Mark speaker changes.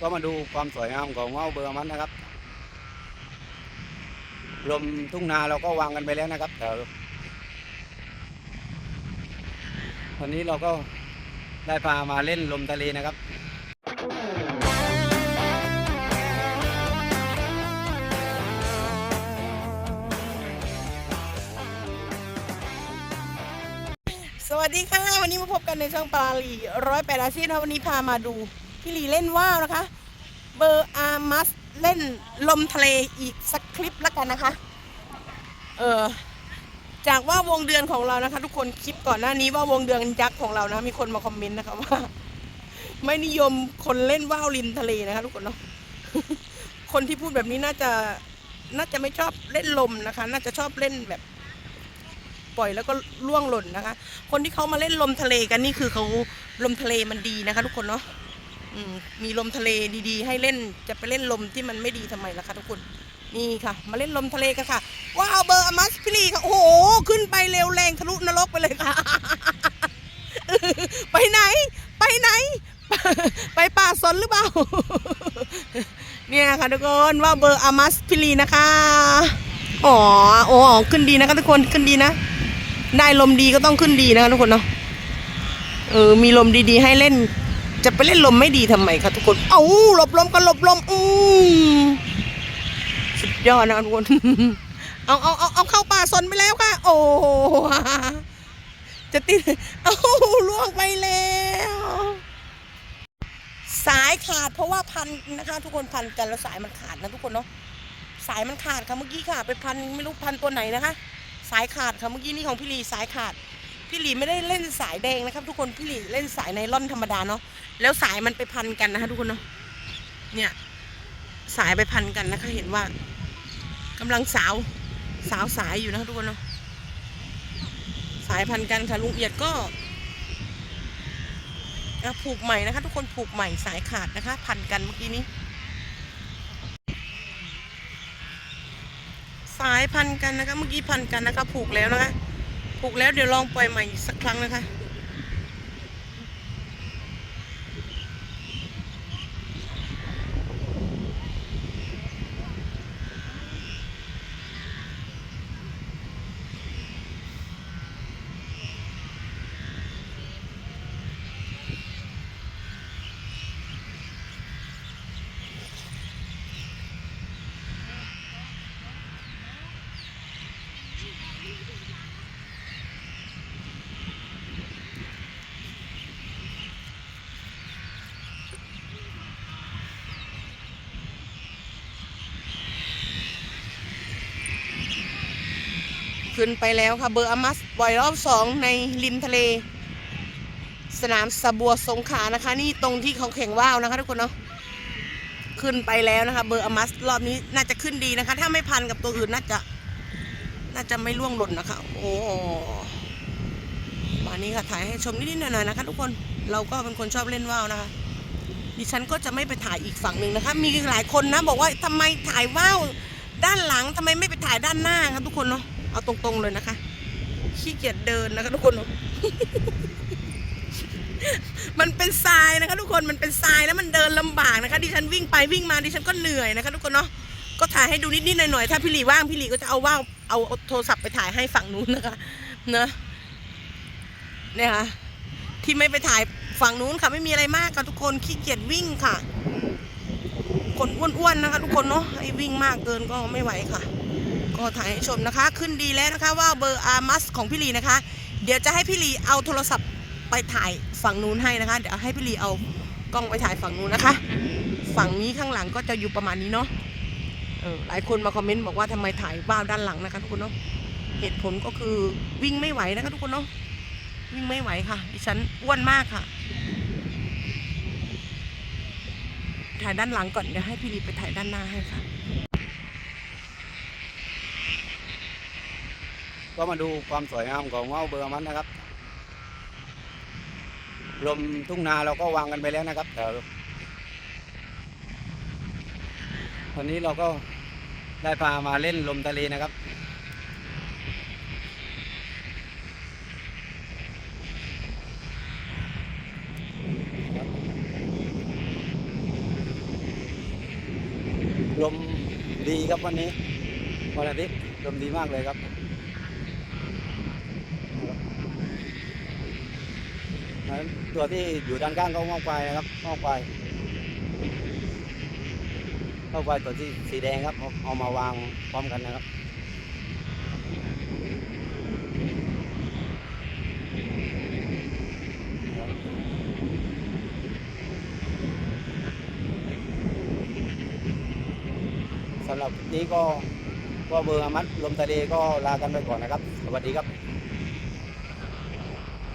Speaker 1: ก็มาดูความสวยงามของว่าวเบอร์มันนะครับลมทุ่งนาเราก็วางกันไปแล้วนะครับแต่วันนี้เราก็ได้พามาเล่นลมทะเลนะครับ
Speaker 2: สวัสดีค่ะ วันนี้มาพบกันในช่องปลาลีร้อยแปดอาชีพนะวันนี้พามาดู พี่ลีเล่นว่าวนะคะ เบอร์อามัสเล่นลมทะเลอีกสักคลิปแล้วกันนะคะ เออจากว่าวงเดือนของเรานะคะ ทุกคนคลิปก่อนหน้านี้ว่าวงเดือนยักษ์ของเรานะมีคนมาคอมเมนต์นะคะว่า ไม่นิยมคนเล่นว่าวริมทะเลนะคะ ทุกคนเนาะคนที่พูดแบบนี้น่าจะน่าจะไม่ชอบเล่นลมนะคะ น่าจะชอบเล่นแบบ ปล่อยแล้วก็ล่วงหล่นนะคะ คนที่เขามาเล่นลมทะเลกันนี่คือเขาลมทะเลมันดีนะคะ ทุกคนเนาะ มีลมทะเลดีๆ ให้เล่นจะไปเล่นลมที่มันไม่ดีทำไมล่ะคะทุกคนนี่ค่ะ มาเล่นลมทะเลกันค่ะ ว้าวเบอร์อมัสพิลีค่ะ โอ้โห ขึ้นไปเร็วแรงทะลุนรกไปเลยค่ะ ไปไหน ไปไหน ไปป่าสนหรือเปล่า เนี่ยค่ะทุกคนว่าเบอร์อามัสพิลีนะคะ อ๋อโอ้ขึ้นดีนะคะทุกคนขึ้นดีนะ ได้ลมดีก็ต้องขึ้นดีนะคะทุกคนเนาะเออมีลมดีๆ ให้เล่น จะไปเล่นลมไม่ดีทำไมคะทุกคน เอาหลบลมกันหลบลมอืมสุดยอดนะทุกคน เอาเอาเอาเอาเข้าป่าสนไปแล้วค่ะ โอ้จะติด เอาล่วงไปแล้ว สายขาดเพราะว่าพันนะคะ ทุกคนพันกันแล้วสายมันขาดนะทุกคนเนาะ สายมันขาดค่ะเมื่อกี้ค่ะ ไปพันไม่รู้พันตัวไหนนะคะ สายขาดค่ะเมื่อกี้นี่ของพี่ลีสายขาด พี่หลีไม่ได้เล่นสายแดงนะครับ ทุกคนพี่หลีเล่นสายไนล่อนธรรมดาเนาะแล้วสายมันไปพันกันนะคะทุกคนเนาะเนี่ยสายไปพันกันนะคะเห็นว่ากำลังสาวสาวสายอยู่นะคะทุกคนเนาะสายพันกันค่ะลุงเอียดก็ผูกใหม่นะคะ ทุกคนผูกใหม่สายขาดนะคะ พันกันเมื่อกี้นี้ สายพันกันนะคะเมื่อกี้พันกันนะคะ ผูกแล้วนะคะ ผูกแล้วเดี๋ยวลองปล่อยใหม่อีกสักครั้งนะคะ ขึ้นไปแล้วค่ะเบอร์อามัสปล่อยรอบสองในริมทะเล สนามสะบัวสงขานะคะ นี่ตรงที่เขาแข่งว่าวนะคะทุกคนเนาะขึ้นไปแล้วนะคะ เบอร์อามัสรอบนี้น่าจะขึ้นดีนะคะ ถ้าไม่พันกับตัวอื่นน่าจะ น่าจะไม่ล่วงหล่นนะคะ โอ้มานี้ค่ะถ่ายให้ชมนิดๆหน่อยๆนะคะ ทุกคนเราก็เป็นคนชอบเล่นว่าวนะคะดิฉันก็จะไม่ไปถ่ายอีกฝั่งหนึ่งนะคะ มีหลายคนนะบอกว่าทำไมถ่ายว่าวด้านหลังทำไมไม่ไปถ่ายด้านหน้าคะทุกคนเนาะ เอาตรงๆเลยนะคะ ขี้เกียจเดินนะคะทุกคนเนาะมันเป็นทรายนะคะ ทุกคนมันเป็นทรายแล้วมันเดินลำบากนะคะดิฉันวิ่งไปวิ่งมาดิฉันก็เหนื่อยนะคะ ทุกคนเนาะก็ถ่ายให้ดูนิดๆหน่อยๆถ้าพี่หลีว่างพี่หลีก็จะเอาว่างเอาโทรศัพท์ไปถ่ายให้ฝั่งนู้นนะคะเนอะเนี่ยค่ะที่ไม่ไปถ่ายฝั่งนู้นค่ะ ไม่มีอะไรมากค่ะทุกคนขี้เกียจวิ่งค่ะ คนอ้วนๆนะคะ ทุกคนเนาะให้วิ่งมากเกินก็ไม่ไหวค่ะ ก็ถ่ายให้ชมนะคะ ขึ้นดีแล้วนะคะว่าเบอร์อาร์มัสของพี่ลีนะคะ เดี๋ยวจะให้พี่ลีเอาโทรศัพท์ไปถ่ายฝั่งนู้นให้นะคะ เดี๋ยวให้พี่ลีเอากล้องไปถ่ายฝั่งนู้นนะคะ ฝั่งนี้ข้างหลังก็จะอยู่ประมาณนี้เนาะหลายคนมาคอมเมนต์บอกว่าทำไมถ่ายบ้าด้านหลังนะคะทุกคนเนาะเหตุผลก็คือวิ่งไม่ไหวนะคะทุกคนเนาะวิ่งไม่ไหวค่ะ ดิฉันอ้วนมากค่ะ ถ่ายด้านหลังก่อนเดี๋ยวให้พี่ลีไปถ่ายด้านหน้าให้ค่ะ
Speaker 1: ก็มาดูความสวยงามของว่าวเบอร์มันนะครับลมทุ่งนาเราก็วางกันไปแล้วนะครับแต่วันนี้เราก็ได้พามาเล่นลมทะเลนะครับ ลมดีครับวันนี้วันอาทิตย์ลมดีมากเลยครับนั้น ตัวที่อยู่ด้านข้างก็งอกควายนะครับงอกควายงอกควายตัวที่สีแดงครับเอามาวางพร้อมกันนะครับสำหรับนี้ก็ก็เบอร์อมัดลมทะเลก็ลากันไปก่อนนะครับ สวัสดีครับ